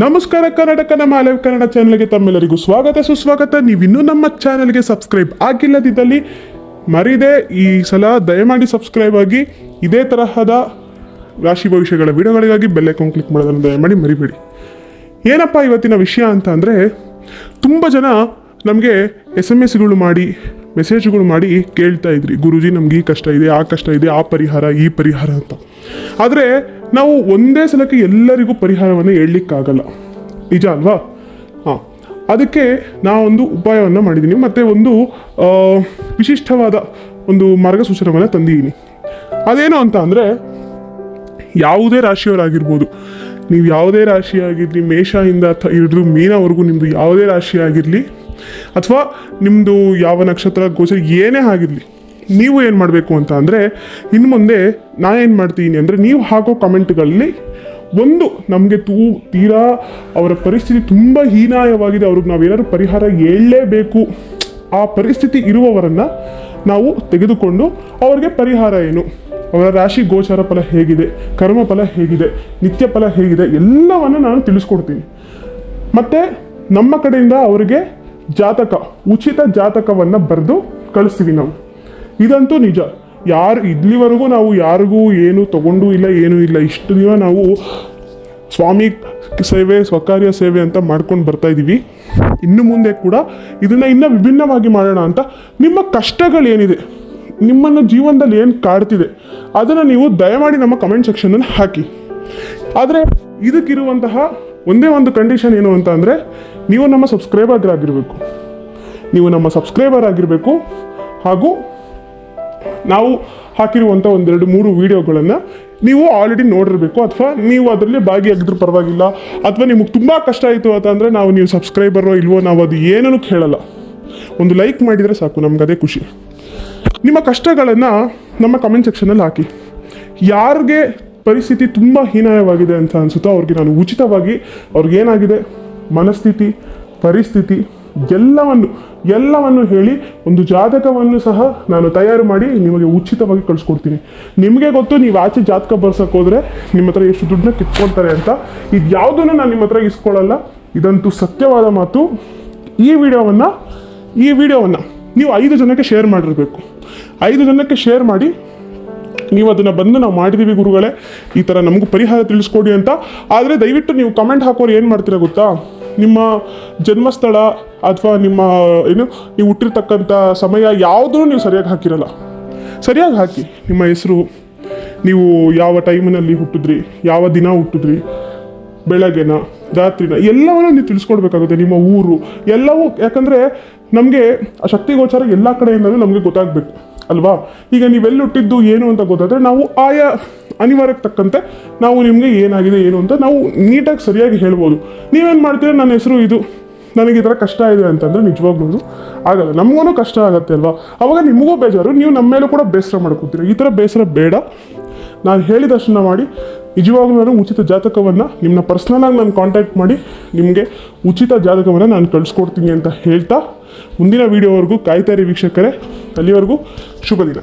ನಮಸ್ಕಾರ ಕರ್ನಾಟಕ ನಮ್ಮ ಅಲೆವ್ ಕನ್ನಡ ಚಾನಲ್ಗೆ ತಮ್ಮೆಲ್ಲರಿಗೂ ಸ್ವಾಗತ ಸುಸ್ವಾಗತ. ನೀವಿನ್ನೂ ನಮ್ಮ ಚಾನಲ್ಗೆ ಸಬ್ಸ್ಕ್ರೈಬ್ ಆಗಿಲ್ಲದಿದ್ದಲ್ಲಿ ಮರಿದೆ ಈ ಸಲ ದಯಮಾಡಿ ಸಬ್ಸ್ಕ್ರೈಬ್ ಆಗಿ ಇದೇ ತರಹದ ರಾಶಿ ಭವಿಷ್ಯಗಳ ವಿಡಿಯೋಗಳಿಗಾಗಿ ಬೆಲ್ಲೈಕಾನ್ ಕ್ಲಿಕ್ ಮಾಡೋದನ್ನು ದಯಮಾಡಿ ಮರಿಬೇಡಿ. ಏನಪ್ಪ ಇವತ್ತಿನ ವಿಷಯ ಅಂತ ಅಂದರೆ ತುಂಬ ಜನ ನಮಗೆ ಎಸ್ ಎಂ ಎಸ್ಗಳು ಮಾಡಿ ಮೆಸೇಜ್ಗಳು ಮಾಡಿ ಕೇಳ್ತಾ ಇದ್ರಿ. ಗುರುಜಿ ನಮ್ಗೆ ಈ ಕಷ್ಟ ಇದೆ, ಆ ಕಷ್ಟ ಇದೆ, ಆ ಪರಿಹಾರ, ಈ ಪರಿಹಾರ ಅಂತ. ಆದರೆ ನಾವು ಒಂದೇ ಸಲಕ್ಕೆ ಎಲ್ಲರಿಗೂ ಪರಿಹಾರವನ್ನು ಹೇಳಲಿಕ್ಕಾಗಲ್ಲ. ನಿಜ ಅಲ್ವಾ? ಹಾಂ. ಅದಕ್ಕೆ ನಾವೊಂದು ಉಪಾಯವನ್ನು ಮಾಡಿದ್ದೀನಿ ಮತ್ತು ಒಂದು ವಿಶಿಷ್ಟವಾದ ಒಂದು ಮಾರ್ಗಸೂಚನವನ್ನು ತಂದಿದ್ದೀನಿ ಅದೇನು ಅಂತ ಅಂದರೆ, ಯಾವುದೇ ರಾಶಿಯವರಾಗಿರ್ಬೋದು. ನೀವು ಯಾವುದೇ ರಾಶಿ ಆಗಿರಲಿ ಮೇಷದಿಂದ ಹಿಡಿದು ಮೀನವರೆಗೂ ನಿಮ್ಮದು ಯಾವುದೇ ರಾಶಿ ಆಗಿರಲಿ ಅಥವಾ ನಿಮ್ಮದು ಯಾವ ನಕ್ಷತ್ರ, ಗೋಚರ ಏನೇ ಆಗಿರಲಿ ನೀವು ಏನು ಮಾಡಬೇಕು ಅಂತ ಅಂದರೆ ಇನ್ನು ಮುಂದೆ ನಾನು ಏನು ಮಾಡ್ತೀನಿ ಅಂದರೆ, ನೀವು ಹಾಕೋ ಕಮೆಂಟ್ಗಳಲ್ಲಿ ಒಂದು, ನಮಗೆ ತೂ, ತೀರಾ ಅವರ ಪರಿಸ್ಥಿತಿ ತುಂಬ ಹೀನಾಯವಾಗಿದೆ, ಅವ್ರಿಗೆ ನಾವೇನಾದ್ರು ಪರಿಹಾರ ಹೇಳಲೇಬೇಕು. ಆ ಪರಿಸ್ಥಿತಿ ಇರುವವರನ್ನು ನಾವು ತೆಗೆದುಕೊಂಡು ಅವರಿಗೆ ಪರಿಹಾರ ಏನು? ಅವರ ರಾಶಿ ಗೋಚಾರ ಫಲ ಹೇಗಿದೆ, ಕರ್ಮ ಫಲ ಹೇಗಿದೆ, ನಿತ್ಯ ಫಲ ಹೇಗಿದೆ, ಎಲ್ಲವನ್ನು ನಾನು ತಿಳಿಸ್ಕೊಡ್ತೀನಿ. ಮತ್ತು ನಮ್ಮ ಕಡೆಯಿಂದ ಅವರಿಗೆ ಜಾತಕ, ಉಚಿತ ಜಾತಕವನ್ನು ಬರೆದು ಕಳಿಸ್ತೀವಿ ನಾವು. ಇದಂತೂ ನಿಜ. ಯಾರು ಇಲ್ಲಿವರೆಗೂ ನಾವು ಯಾರಿಗೂ ಏನು ತಗೊಂಡು ಇಲ್ಲ, ಏನೂ ಇಲ್ಲ. ಇಷ್ಟು ದಿನ ನಾವು ಸ್ವಾಮಿ ಸೇವೆ, ಸ್ವಕಾರ್ಯ ಸೇವೆ ಅಂತ ಮಾಡ್ಕೊಂಡು ಬರ್ತಾ ಇದ್ದೀವಿ ಇನ್ನು ಮುಂದೆ ಕೂಡ ಇದನ್ನು ಇನ್ನೂ ವಿಭಿನ್ನವಾಗಿ ಮಾಡೋಣ ಅಂತ ನಿಮ್ಮ ಕಷ್ಟಗಳೇನಿದೆ, ನಿಮ್ಮನ್ನು ಜೀವನದಲ್ಲಿ ಏನು ಕಾಡ್ತಿದೆ, ಅದನ್ನು ನೀವು ದಯಮಾಡಿ ನಮ್ಮ ಕಮೆಂಟ್ ಸೆಕ್ಷನಲ್ಲಿ ಹಾಕಿ. ಆದರೆ ಇದಕ್ಕಿರುವಂತಹ ಒಂದೇ ಒಂದು ಕಂಡೀಷನ್ ಏನು ಅಂತ ಅಂದರೆ, ನೀವು ನಮ್ಮ ಸಬ್ಸ್ಕ್ರೈಬರ್ ಆಗಿರಬೇಕು ನೀವು ನಮ್ಮ ಸಬ್ಸ್ಕ್ರೈಬರ್ ಆಗಿರಬೇಕು. ಹಾಗೂ ನಾವು ಹಾಕಿರುವಂಥ ಒಂದೆರಡು ಮೂರು ವೀಡಿಯೋಗಳನ್ನು ನೀವು ಆಲ್ರೆಡಿ ನೋಡಿರಬೇಕು. ಅಥವಾ ನೀವು ಅದರಲ್ಲಿ ಭಾಗಿಯಾಗಿದ್ರು ಪರವಾಗಿಲ್ಲ. ಅಥವಾ ನಿಮಗೆ ತುಂಬ ಕಷ್ಟ ಆಯಿತು ಅಂತಂದರೆ ನಾವು ನೀವು ಸಬ್ಸ್ಕ್ರೈಬರೋ ಇಲ್ವೋ ನಾವು ಅದು ಏನೂ ಕೇಳಲ್ಲ. ಒಂದು ಲೈಕ್ ಮಾಡಿದರೆ ಸಾಕು, ನಮ್ಗೆ ಅದೇ ಖುಷಿ. ನಿಮ್ಮ ಕಷ್ಟಗಳನ್ನು ನಮ್ಮ ಕಮೆಂಟ್ ಸೆಕ್ಷನಲ್ಲಿ ಹಾಕಿ. ಯಾರಿಗೆ ಪರಿಸ್ಥಿತಿ ತುಂಬ ಹೀನಾಯವಾಗಿದೆ ಅಂತ ಅನಿಸುತ್ತೋ ಅವ್ರಿಗೆ ನಾನು ಉಚಿತವಾಗಿ ಅವ್ರಿಗೇನಾಗಿದೆ? ಮನಸ್ಥಿತಿ, ಪರಿಸ್ಥಿತಿ ಎಲ್ಲವನ್ನು ಎಲ್ಲವನ್ನು ಹೇಳಿ ಒಂದು ಜಾತಕವನ್ನು ಸಹ ನಾನು ತಯಾರು ಮಾಡಿ ನಿಮಗೆ ಉಚಿತವಾಗಿ ಕಳಿಸ್ಕೊಡ್ತೀನಿ. ನಿಮಗೆ ಗೊತ್ತು, ನೀವು ಆಚೆ ಜಾತಕ ಬರ್ಸಕ್ಕೆ ಹೋದರೆ ನಿಮ್ಮ ಹತ್ರ ಎಷ್ಟು ದುಡ್ಡನ್ನ ಕಿತ್ಕೊಳ್ತಾರೆ ಅಂತ. ಇದು ಯಾವುದನ್ನು ನಾನು ನಿಮ್ಮ ಹತ್ರ ಇಸ್ಕೊಳ್ಳಲ್ಲ. ಇದಂತೂ ಸತ್ಯವಾದ ಮಾತು. ಈ ವಿಡಿಯೋವನ್ನು ಈ ವಿಡಿಯೋವನ್ನು ನೀವು ಐದು ಜನಕ್ಕೆ ಶೇರ್ ಮಾಡಿರಬೇಕು. ಐದು ಜನಕ್ಕೆ ಶೇರ್ ಮಾಡಿ, ನೀವು ಅದನ್ನು ಬಂದು ನಾವು ಮಾಡಿದ್ದೀವಿ ಗುರುಗಳೇ, ಈ ಥರ ನಮಗೂ ಪರಿಹಾರ ತಿಳಿಸ್ಕೊಡಿ ಅಂತ. ಆದರೆ ದಯವಿಟ್ಟು ನೀವು ಕಮೆಂಟ್ ಹಾಕೋರು ಏನು ಮಾಡ್ತೀರಾ ಗೊತ್ತಾ? ನಿಮ್ಮ ಜನ್ಮಸ್ಥಳ ಅಥವಾ ನಿಮ್ಮ, ಏನು ನೀವು ಹುಟ್ಟಿರ್ತಕ್ಕಂಥ ಸಮಯ ಯಾವುದೂ ನೀವು ಸರಿಯಾಗಿ ಹಾಕಿರಲ್ಲ. ಸರಿಯಾಗಿ ಹಾಕಿ, ನಿಮ್ಮ ಹೆಸರು, ನೀವು ಯಾವ ಟೈಮಿನಲ್ಲಿ ಹುಟ್ಟಿದ್ರಿ, ಯಾವ ದಿನ ಹುಟ್ಟಿದ್ರಿ, ಬೆಳಗ್ಗೆನ, ರಾತ್ರಿನ, ಎಲ್ಲವನ್ನು ನೀವು ತಿಳಿಸ್ಕೊಡ್ಬೇಕಾಗುತ್ತೆ, ನಿಮ್ಮ ಊರು, ಎಲ್ಲವೂ, ಯಾಕಂದರೆ ನಮಗೆ ಆ ಶಕ್ತಿಗೋಚಾರ ಎಲ್ಲ ಕಡೆಯಿಂದಲೂ ನಮಗೆ ಗೊತ್ತಾಗಬೇಕು. ಅಲ್ವಾ? ಈಗ ನೀವೆಲ್ಲ ಹುಟ್ಟಿದ್ದು ಏನು ಅಂತ ಗೊತ್ತಾದರೆ ನಾವು ಆಯಾ ಅನಿವಾರ್ಯಕ್ಕೆ ತಕ್ಕಂತೆ ನಾವು ನಿಮಗೆ ಏನಾಗಿದೆ, ಏನು ಅಂತ ನಾವು ನೀಟಾಗಿ ಸರಿಯಾಗಿ ಹೇಳ್ಬೋದು. ನೀವೇನು ಮಾಡ್ತೀರಾ? ನನ್ನ ಹೆಸರು ಇದು. ನನಗೆ ಈ ಥರ ಕಷ್ಟ ಇದೆ ಅಂತಂದರೆ ನಿಜವಾಗ್ಲೂ ಆಗಲ್ಲ. ನಮಗೂ ಕಷ್ಟ ಆಗುತ್ತೆ ಅಲ್ವಾ? ಅವಾಗ ನಿಮಗೂ ಬೇಜಾರು. ನೀವು ನಮ್ಮ ಮೇಲೂ ಕೂಡ ಬೇಸರ ಮಾಡ್ಕೊತೀರಿ. ಈ ಥರ ಬೇಸರ ಬೇಡ. ನಾನು ಹೇಳಿದಷ್ಟನ್ನ ಮಾಡಿ. ನಿಜವಾಗ್ಲೂ ನಾನು ಉಚಿತ ಜಾತಕವನ್ನು ನಿಮ್ಮನ್ನ ಪರ್ಸ್ನಲಾಗಿ ನಾನು ಕಾಂಟ್ಯಾಕ್ಟ್ ಮಾಡಿ ನಿಮಗೆ ಉಚಿತ ಜಾತಕವನ್ನು ನಾನು ಕಳಿಸ್ಕೊಡ್ತೀನಿ ಅಂತ ಹೇಳ್ತಾ ಮುಂದಿನ ವೀಡಿಯೋವರೆಗೂ ಕಾಯ್ತಾರಿ ವೀಕ್ಷಕರೇ. ಅಲ್ಲಿವರೆಗೂ ಶುಭ ದಿನ